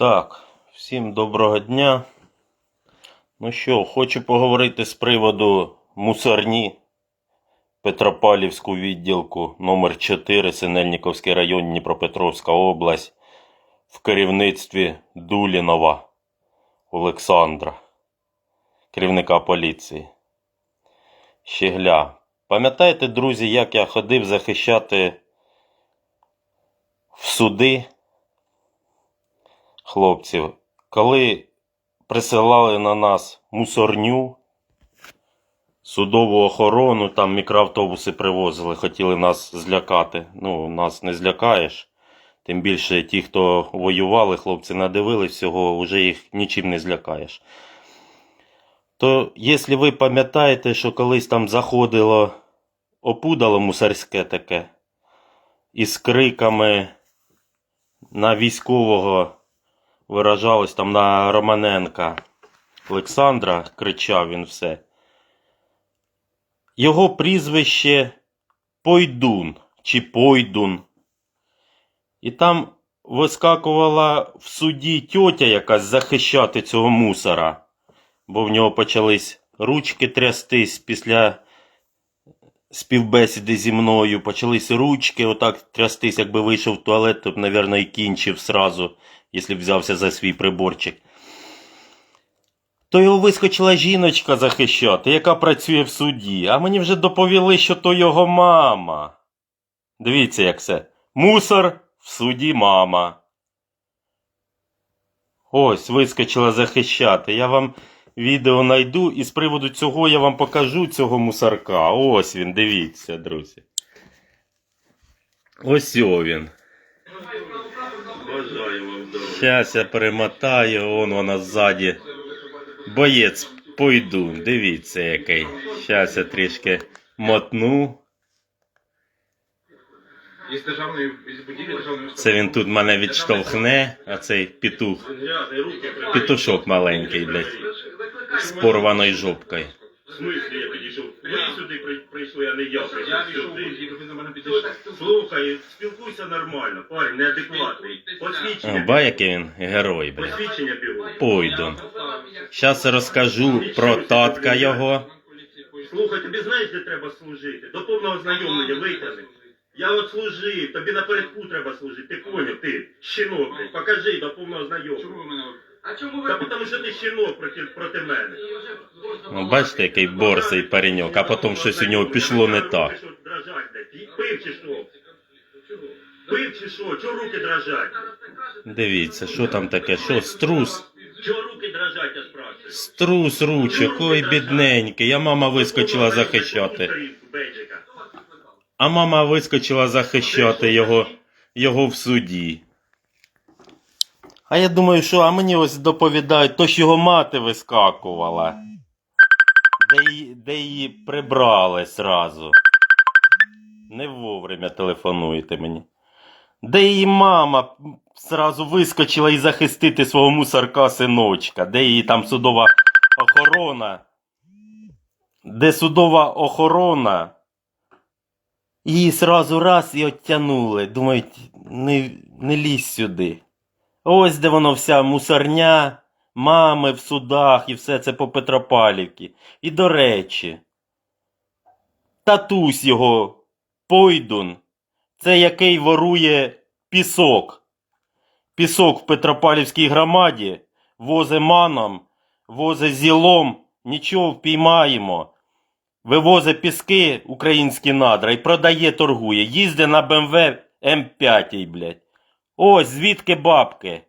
Так, всім доброго дня. Ну що, хочу поговорити з приводу мусорні Петропавлівську відділку номер 4 Синельніковський район Дніпропетровська область в керівництві Дулінова Олександра, керівника поліції. Щегля. Пам'ятаєте, друзі, як я ходив захищати в суди хлопців, коли присилали на нас мусорню, судову охорону, там мікроавтобуси привозили, хотіли нас злякати. Ну, нас не злякаєш. Тим більше ті, хто воювали, хлопці надивились всього, вже їх нічим не злякаєш. То, якщо ви пам'ятаєте, що колись там заходило опудало мусорське таке, із криками на військового виражалось там на Романенка Олександра, кричав він все. Його прізвище Пойдун чи Пойдун. І там вискакувала в суді тьотя якась захищати цього мусора, бо в нього почались ручки трястись після співбесіди зі мною, почались ручки отак трястись, якби вийшов в туалет, то б, мабуть, і кінчив сразу, якщо б взявся за свій приборчик. То його вискочила жіночка захищати, яка працює в суді, а мені вже доповіли, що то його мама. Дивіться, як це. Мусор в суді мама. Ось, вискочила захищати. Я вам відео найду і з приводу цього я вам покажу цього мусорка. Ось він, дивіться, друзі. Ось о він. Зараз. Я перемотаю, он вона ззаді. Боєць, пойду, дивіться який. Щас я трішки мотну. Із державної із будівлі державної Це він тут мене відштовхне, а цей петух. Петушок маленький, блядь, з порваною жопкою. В смислі я підійшов? Ви сюди прийшли, а не я Я прийшов пішов сюди. ви до мене підійшли. Слухай, спілкуйся нормально, парень неадекватний. Посвідчення. ба, який він герой, блядь. Посвідчення бігу. Пойду. Щас розкажу про татка його. Слухай, тобі знаєш, де треба служити? До повного знайомлення витягни. Я от служив, тобі напередку треба служити. Ти поняв, ти блядь. покажи до повного Чому ви мене? А чому ви? Та тому що ти щінок проти, проти мене. Ну, бачите, який борсий пареньок, а потім щось у нього пішло не так. Що дрожать, блядь? Пив чи що? Пив чи що? Чого руки дрожать? Дивіться, що там таке, що струс. Чого руки дрожать, я спрашиваю? Струс ручок, ой, бідненький. Я мама вискочила захищати. А мама вискочила захищати його, його в суді. А я думаю, що а мені ось доповідають, то ж його мати вискакувала. Де її, де її прибрали сразу. Не вовремя телефонуєте мені. Де її мама сразу вискочила і захистити свого мусорка синочка, де її там судова охорона. Де судова охорона. Її сразу раз і оттянули. Думають, не, не лізь сюди. Ось де воно вся мусорня, мами в судах і все це по Петропавлівці. І до речі, татусь його Пойдун, це який ворує пісок. Пісок в Петропавлівській громаді возе маном, возе зілом, нічого впіймаємо. Вивозе піски українські надра і продає, торгує. Їзде на БМВ М5, блядь. Ось звідки бабки.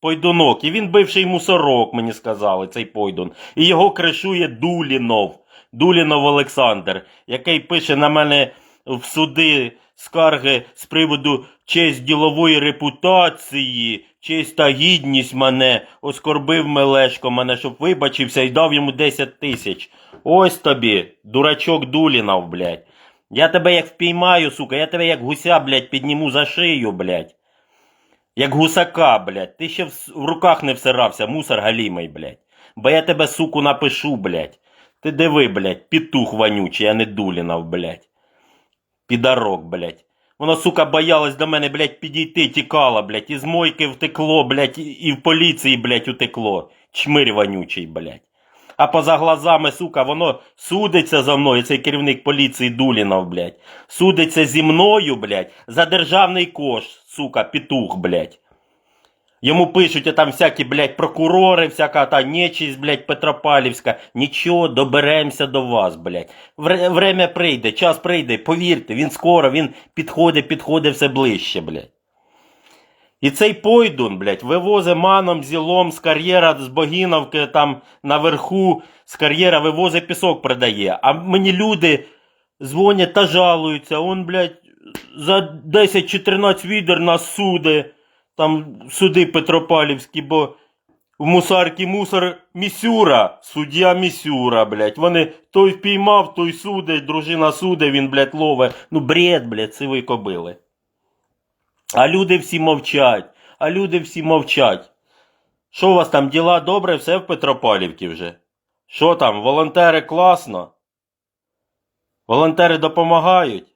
Пойдунок. І він бивший мусорок, мені сказали, цей Пойдун. І його кришує Дулінов. Дулінов Олександр, який пише на мене в суди скарги з приводу честь ділової репутації, честь та гідність мене, оскорбив Мелешко мене, щоб вибачився і дав йому 10 тисяч. Ось тобі, дурачок Дулінов, блядь. Я тебе як впіймаю, сука, я тебе як гуся, блядь, підніму за шию, блядь. Як гусака, блядь. Ти ще в, руках не всирався, мусор галімий, блядь. Бо я тебе, суку, напишу, блядь. Ти диви, блядь, петух вонючий, а не Дулінов, блядь. Підарок, блядь. Воно, сука, боялась до мене, блядь, підійти, тікало, блядь, із мойки втекло, блядь, і- в поліції, блядь, утекло. Чмирь вонючий, блядь. А поза глазами, сука, воно судиться за мною, цей керівник поліції Дулінов, блядь. Судиться зі мною, блядь, за державний кошт, сука, петух, блядь. Йому пишуть а там всякі, блядь, прокурори, всяка та нечість, блядь, Петропавлівська. Нічого, доберемося до вас, блядь. Вре- Время прийде, час прийде, повірте, він скоро, він підходить, підходить все ближче, блядь. І цей пойдун, блядь, вивозить маном, зілом з кар'єра, з Богіновки, там наверху, з кар'єра вивозить пісок продає. А мені люди дзвонять та жалуються, он, блядь, за 10 чи 13 відер нас суди, там суди Петропавлівські, бо в мусарки мусор місюра, суддя місюра, блядь. Вони той впіймав, той судить, дружина суде, він, блядь, лове. Ну, бред, блядь, сивої кобили. А люди всі мовчать, а люди всі мовчать. Що у вас там, діла добре, все в Петропавлівці вже? Що там, волонтери класно? Волонтери допомагають?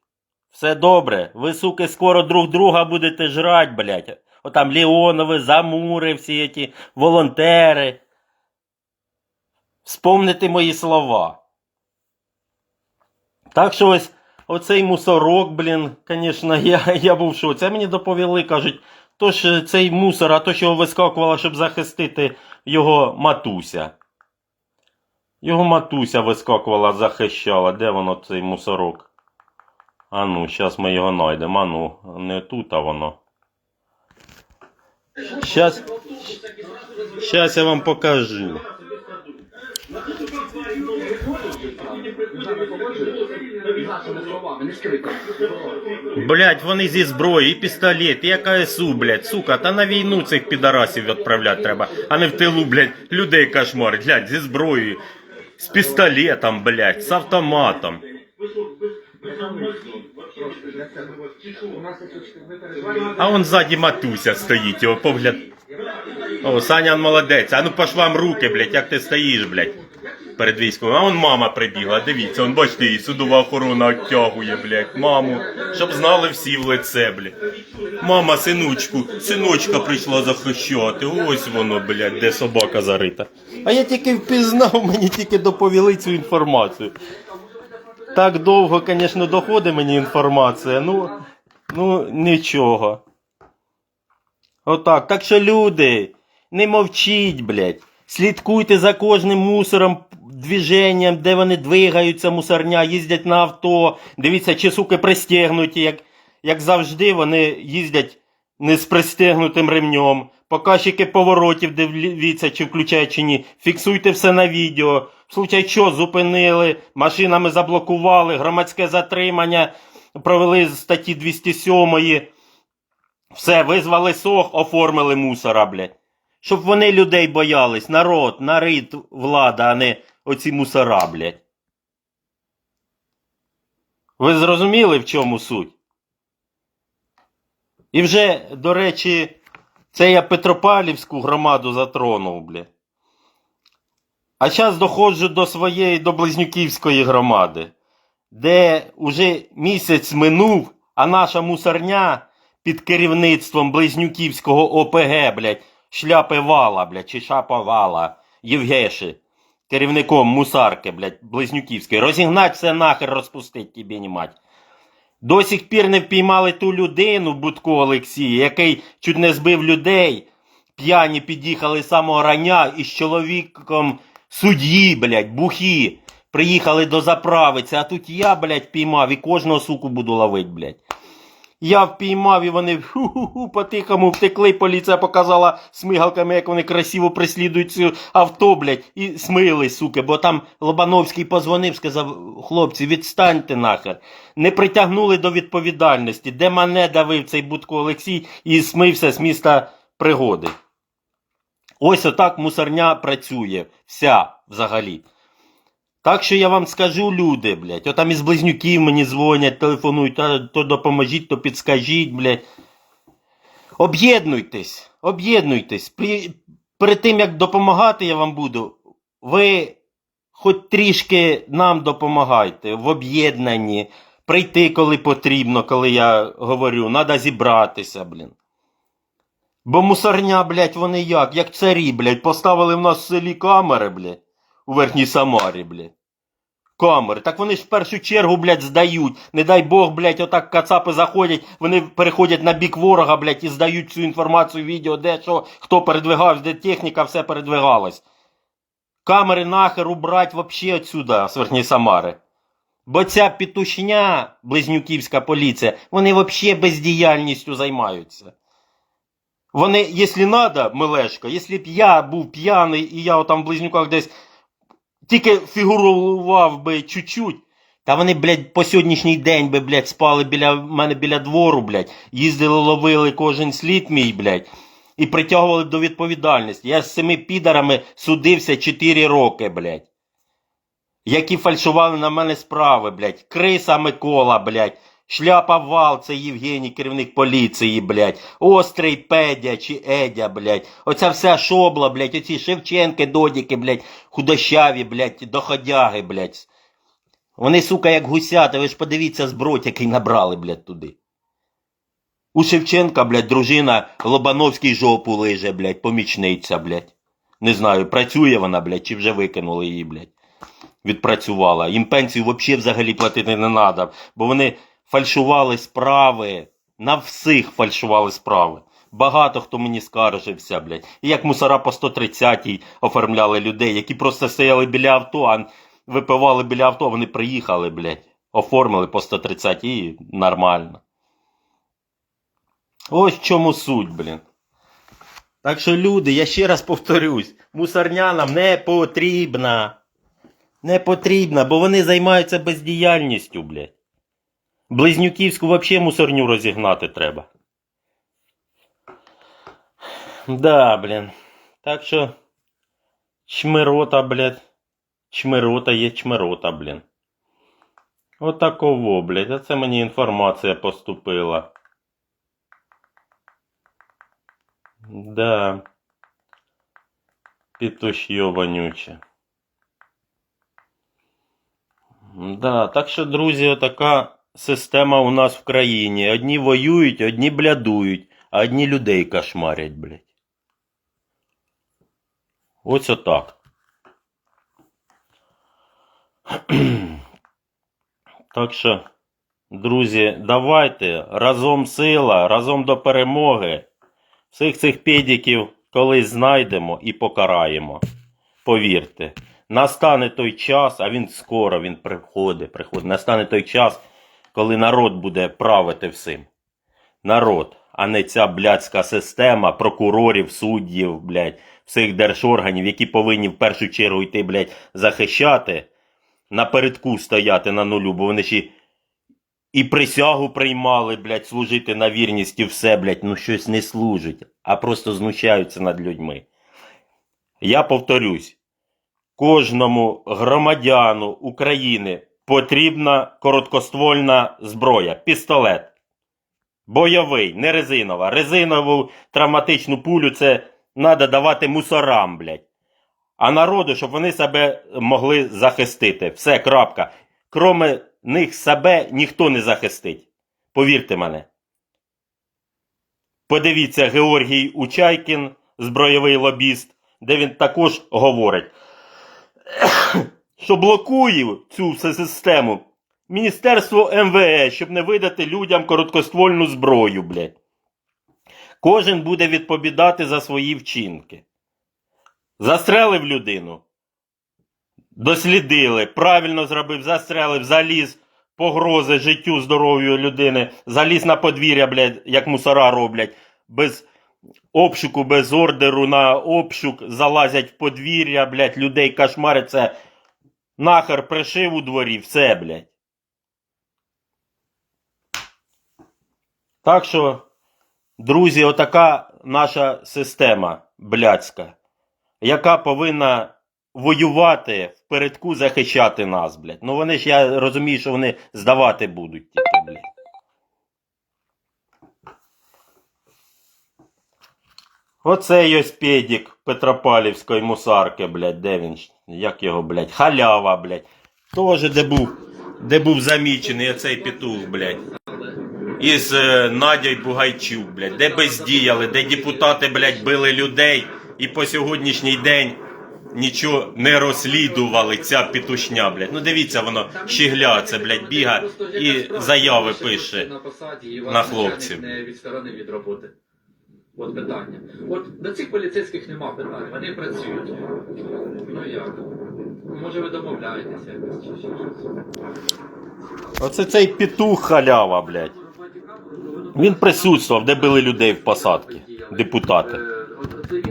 Все добре. Ви, суки, скоро друг друга будете жрать, блядь. Отам Леонови, Замури, всі ті волонтери. Вспомните мої слова. Так що ось оцей мусорок, блін, звісно, я, я був в шоці. Це мені доповіли, кажуть, то ж цей мусор, а то, що його вискакувала, щоб захистити його матуся. Його матуся вискакувала, захищала. Де воно цей мусорок? А ну, зараз ми його знайдемо. А ну, не тут, а воно. Щас, щас я вам покажу. Блять, вони зі зброї, і пістолет, і АКСУ, блять, сука, та на війну цих підарасів відправляти треба, а не в тилу, блять, людей кошмарить, глянь, зі зброєю, з пістолетом, блять, з автоматом. У нас тут не переживайте. А он ззаді матуся стоїть, його погляд. О, Саня молодець, а ну по швам руки, блять, як ти стоїш, блять. Перед військовим. А он мама прибігла, дивіться, он бачите, її судова охорона оттягує, блять, маму, щоб знали всі в лице, блять. Мама, синучку, синочка прийшла захищати. Ось воно, блядь, де собака зарита. А я тільки впізнав, мені тільки доповіли цю інформацію. Так довго, звісно, доходить мені інформація. Ну, ну нічого. Отак. Так що люди, не мовчіть, блядь. Слідкуйте за кожним мусором, движенням, де вони двигаються, мусорня, їздять на авто. Дивіться, чи суки пристегнуті, як, як завжди, вони їздять не з пристегнутим ремнем. Показчики поворотів, дивіться, чи включають чи ні. Фіксуйте все на відео. В случай що зупинили, машинами заблокували, громадське затримання, провели з статті 207. Все, визвали сох, оформили мусора, блядь. Щоб вони людей боялись. Народ, нарид, влада, а не оці мусора, блядь. Ви зрозуміли, в чому суть? І вже, до речі, це я Петропавлівську громаду затронув, блядь. А зараз доходжу до своєї, до Близнюківської громади, де уже місяць минув, а наша мусорня під керівництвом Близнюківського ОПГ, блядь, шляпи вала, блядь, чи шапа вала, Євгеші, керівником мусарки, блядь, Близнюківської. Розігнать все нахер, розпустить тобі не мать. До сих пір не впіймали ту людину, Будко Олексія, який чуть не збив людей. П'яні під'їхали самого рання із чоловіком судді, блядь, бухі. Приїхали до заправиці, а тут я, блядь, піймав і кожного суку буду ловить, блядь. Я впіймав і вони по-тихому втекли. Поліція показала смигалками, як вони красиво преслідують цю авто, блядь, і смили, суки. Бо там Лобановський позвонив, сказав, хлопці, відстаньте нахер. Не притягнули до відповідальності. Де мене давив цей Будко Олексій і смився з міста пригоди. Ось отак мусорня працює. Вся взагалі. Так що я вам скажу, люди, блядь, отам із близнюків мені дзвонять, телефонують, то, допоможіть, то підскажіть, блядь. Об'єднуйтесь, об'єднуйтесь. При, перед тим, як допомагати я вам буду, ви хоч трішки нам допомагайте в об'єднанні. прийти, коли потрібно, коли я говорю, треба зібратися, блін. Бо мусорня, блядь, вони як? Як царі, блядь, поставили в нас в селі камери, блядь, у Верхній Самарі, блядь. Камери. Так вони ж в першу чергу, блядь, здають. Не дай Бог, блядь, отак кацапи заходять, вони переходять на бік ворога, блядь, і здають цю інформацію, відео, де що, хто передвигався, де техніка, все передвигалось. Камери нахер убрать вообще отсюда, з Верхньої Самари. Бо ця петушня, близнюківська поліція, вони вообще бездіяльністю займаються. Вони, якщо надо, Мелешко, якщо б я був п'яний і я там в близнюках десь тільки фігурував би чуть-чуть, та вони, блядь, по сьогоднішній день би, блядь, спали біля мене біля двору, блядь, їздили, ловили кожен слід мій, блядь, і притягували до відповідальності. Я з цими підарами судився 4 роки, блядь. Які фальшували на мене справи, блядь. Криса Микола, блядь. Шляпа Вал, це Євгеній, керівник поліції, блядь. Острий Педя чи Едя, блядь. Оця вся шобла, блядь. Оці Шевченки, Додіки, блядь. Худощаві, блядь, доходяги, блядь. Вони, сука, як гусята, ви ж подивіться зброд, який набрали, блядь, туди. У Шевченка, блядь, дружина Лобановський жопу лиже, блядь, помічниця, блядь. Не знаю, працює вона, блядь, чи вже викинули її, блядь. Відпрацювала. Їм пенсію взагалі платити не треба, бо вони фальшували справи. На всіх фальшували справи. Багато хто мені скаржився, блядь. Як мусора по 130-й оформляли людей, які просто стояли біля авто, а випивали біля авто, вони приїхали, блядь. Оформили по 130 і нормально. Ось в чому суть, блін. Так що, люди, я ще раз повторюсь, мусорня нам не потрібна. Не потрібна, бо вони займаються бездіяльністю, блядь. Близнюківську взагалі мусорню розігнати треба. Да, блін. Так що. Чмирота, блядь. Чмирота є чмирота, блін. Отаково, блядь. А це мені інформація поступила. Да. Пітушьо вонюче. Да, так що, друзі, отака система у нас в країні. Одні воюють, одні блядують, а одні людей кошмарять, блядь. Ось отак. Так що, друзі, давайте разом сила, разом до перемоги. Всіх цих педиків колись знайдемо і покараємо. Повірте. Настане той час, а він скоро він приходить, приходить. Настане той час, коли народ буде правити всім. Народ, а не ця блядська система прокурорів, суддів, блядь, всіх держорганів, які повинні в першу чергу йти, блядь, захищати, напередку стояти на нулю, бо вони ще і присягу приймали, блядь, служити на вірність і все, блядь, ну щось не служить, а просто знущаються над людьми. Я повторюсь, кожному громадяну України потрібна короткоствольна зброя, пістолет. Бойовий, не резинова. Резинову травматичну пулю це треба давати мусорам, блядь. А народу, щоб вони себе могли захистити. Все, крапка. Кроме них себе ніхто не захистить. Повірте мене. Подивіться Георгій Учайкін, збройовий лобіст, де він також говорить, що блокує цю систему Міністерство МВС, щоб не видати людям короткоствольну зброю, блядь. Кожен буде відповідати за свої вчинки. Застрелив людину. Дослідили, правильно зробив, застрелив, заліз, погрози життю, здоров'ю людини, заліз на подвір'я, блядь, як мусора роблять, без обшуку, без ордеру на обшук, залазять в подвір'я, блядь, людей кошмарять, це нахер пришив у дворі, все, блядь. Так що, друзі, отака наша система блядська, яка повинна воювати впередку захищати нас, блядь. Ну вони ж, я розумію, що вони здавати будуть тільки, блядь. Оцей ось педік Петропалівської мусарки, блядь, де він? Як його, блядь? Халява, блядь. Тоже де був де був замічений оцей петух, блядь. Із е, Надєю Бугайчук, блядь, де бездіяли, де депутати, блядь, били людей і по сьогоднішній день нічого не розслідували ця петушня, блядь. Ну дивіться, воно щегля, це, блядь, біга і заяви пише. на хлопців. не відсторонив від роботи. От питання. От до цих поліцейських нема питань, вони працюють. Ну як? Може ви домовляєтеся якось чи ще щось? Оце цей петух халява, блядь. Він присутствував, де били людей в посадки, депутати.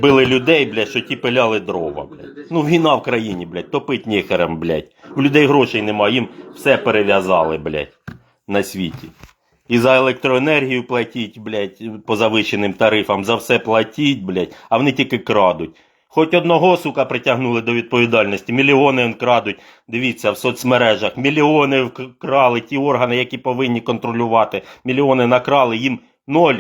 Били людей, блядь, що ті пиляли дрова, блядь. Ну, війна в країні, блядь, топить ніхерем, блядь. У людей грошей немає, їм все перев'язали, блядь, на світі. І за електроенергію платіть, блядь, по завищеним тарифам, за все платіть, блядь, а вони тільки крадуть. Хоч одного, сука, притягнули до відповідальності, мільйони он крадуть. Дивіться, в соцмережах, мільйони вкрали ті органи, які повинні контролювати. Мільйони накрали, їм ноль.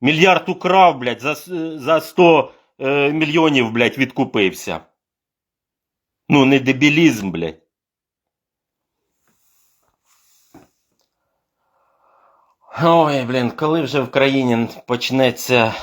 Мільярд украв, блядь, за, за 100 е, мільйонів, блядь, відкупився. Ну, не дебілізм, блядь. Ой, блін, коли вже в країні почнеться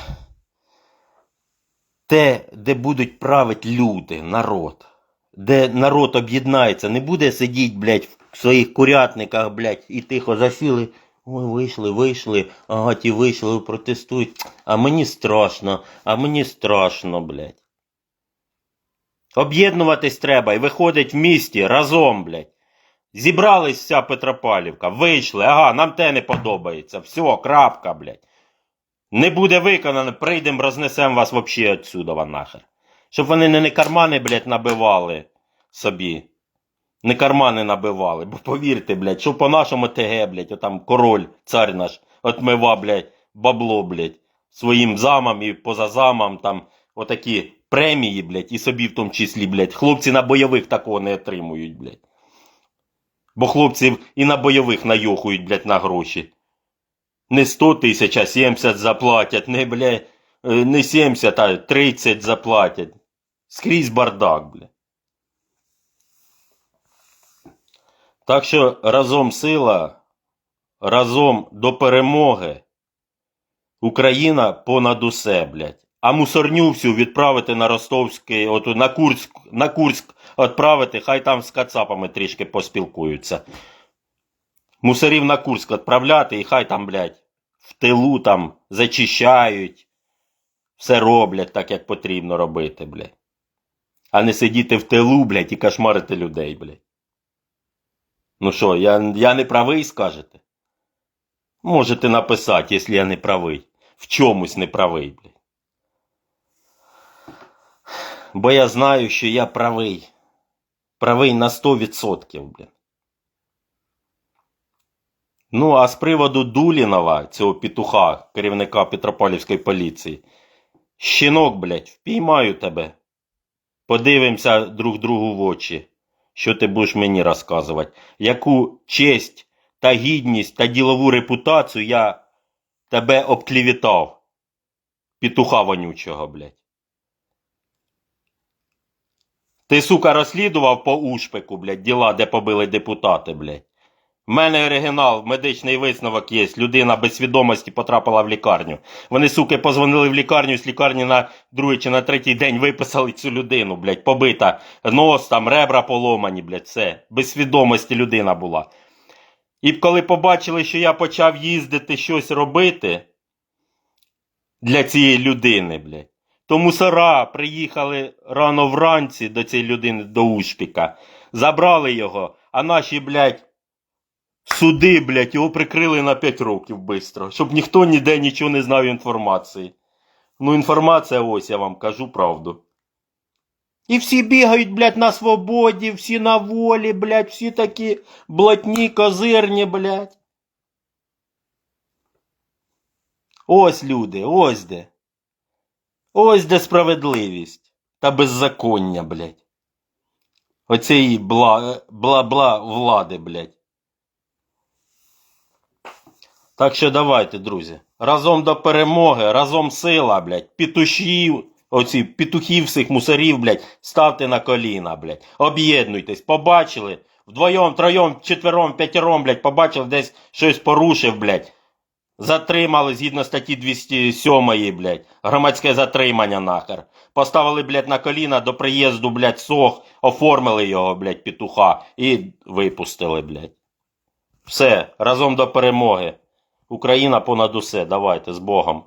те, де будуть правити люди, народ, де народ об'єднається, не буде сидіти, блядь, в своїх курятниках, блядь, і тихо засіли. Ой, вийшли, вийшли, ага, ті вийшли, протестують. А мені страшно, а мені страшно, блядь. Об'єднуватись треба і виходить в місті разом, блядь. Зібрались вся Петропавлівка, вийшли, ага, нам те не подобається. Все, крапка, блядь. Не буде виконано, прийдемо, рознесемо вас вообще отсюда нахер. Щоб вони не, не кармани, блядь, набивали собі. Не кармани набивали. Бо повірте, блядь, що по нашому ТГ, блядь, отам король, цар наш, отмива, блядь, бабло, блядь, своїм замам і поза замам, там, отакі премії, блядь, і собі в тому числі, блядь. Хлопці на бойових такого не отримують, блядь. Бо хлопців і на бойових найохують, блядь, на гроші. Не 100 тисяч, а 70 заплатять, не, бля, е, не 70, а 30 заплатять. Скрізь бардак, бля. Так що разом сила, разом до перемоги. Україна понад усе, блядь. А мусорню всю відправити на Ростовський, от на Курськ, на Курськ відправити, хай там з кацапами трішки поспілкуються. Мусорів на Курськ відправляти, і хай там, блядь, в тилу там зачищають, все роблять так, як потрібно робити, блядь. А не сидіти в тилу, блядь, і кошмарити людей, блядь. Ну що, я, я не правий, скажете? Можете написати, якщо я не правий. В чомусь не правий, блядь. Бо я знаю, що я правий. Правий на 100%, блядь. Ну, а з приводу Дулінова, цього петуха, керівника Петропавлівської поліції. Щінок, блядь, впіймаю тебе. Подивимося друг другу в очі. Що ти будеш мені розказувати? Яку честь та гідність та ділову репутацію я тебе обклівітав? Петуха вонючого, блядь. Ти, сука, розслідував по ушпику, блядь, діла, де побили депутати, блядь. В мене оригінал, медичний висновок є. Людина без свідомості потрапила в лікарню. Вони, суки, позвонили в лікарню, з лікарні на другий чи на третій день виписали цю людину, блядь, побита. Нос там, ребра поломані, блядь, все. Без свідомості людина була. І коли побачили, що я почав їздити щось робити для цієї людини, блядь, то мусора приїхали рано вранці до цієї людини, до Ушпіка, забрали його, а наші, блядь, суди, блядь, його прикрили на 5 років бистро, щоб ніхто ніде нічого не знав інформації. Ну, інформація ось, я вам кажу правду. І всі бігають, блядь, на свободі, всі на волі, блядь, всі такі блатні, козирні, блядь. Ось люди, ось де. Ось де справедливість та беззаконня, блядь. Оцеї бла, бла-бла влади, блядь. Так що давайте, друзі. Разом до перемоги, разом сила, блядь. Петушів, оці петухів всіх мусорів, блядь, ставте на коліна, блядь. Об'єднуйтесь, побачили. вдвоєм, троєм, четвером, п'ятером, блядь, побачив десь щось порушив, блядь. Затримали згідно статті 207, блядь. Громадське затримання нахер. Поставили, блядь, на коліна до приїзду, блядь, сох, оформили його, блядь, петуха і випустили, блядь. Все, разом до перемоги. Україна понад усе. Давайте з Богом.